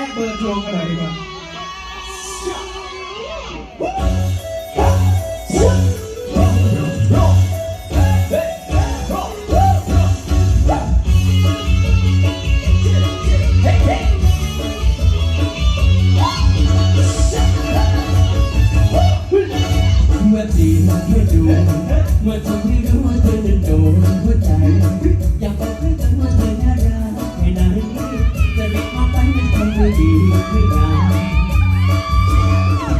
และเบอร์โทรกันหน่อยดีกว่าเมื่อจีบเมื่อดูเมื่อทำให้รู้ว่าเธอนั้นโดนหัวใจอยากบอกให้กันว่าเธอน่ารักแค่ไหนจะ ไม่ดีไม่งาม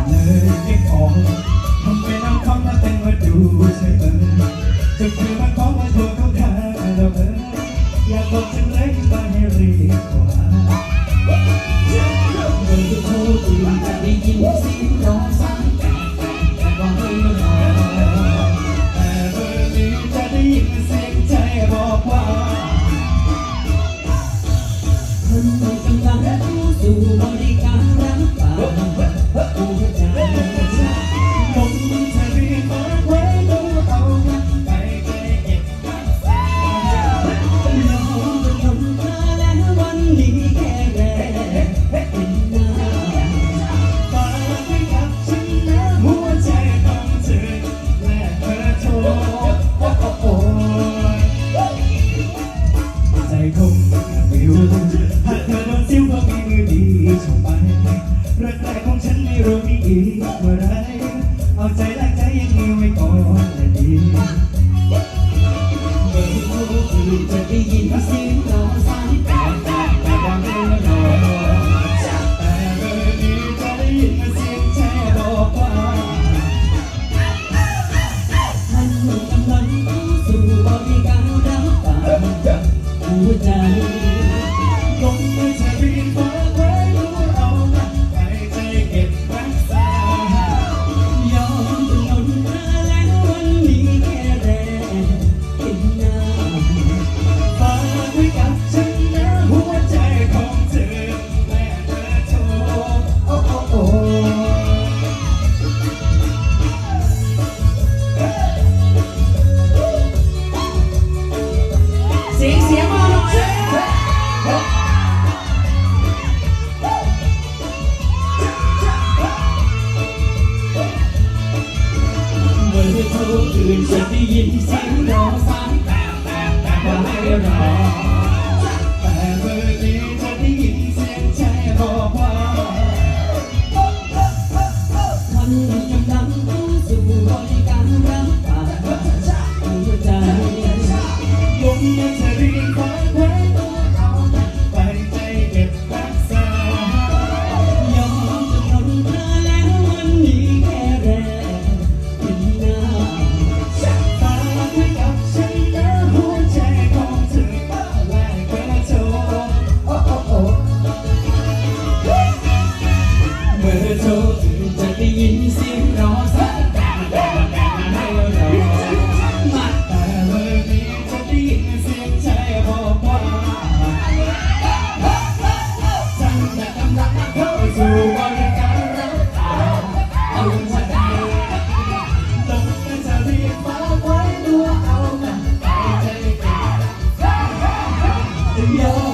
เลยไม่ออกทำไมน้ำคำมาเป็นมาดู ทีเมื่อไรเอาใจแลกใจยังมีไว้ก่อนและดีเบอร์โทรอื่จะได้ยินเสียงร้องสายแต่แต่แต่บอกให้รอแต่เบอร์นี้จะได้ยินเสียงแช่บอกว่าท่านกำลังเข้าสู่บริการรับฝาหัวใจลงมือจะรีบฝากไว้า จะได้ยินเสียง อโทรอื่นจะได้ยินเสียงร้องสายแต่แต่แต่ให้รอมาแต่เบอร์นี้จะได้ยินเสียงใจบอกว่าฉันจะกำลังเข้าสู่บริการรับฝากเอาใจต้องจะรีบฝาไว้ดูเอาใจเก็บยอม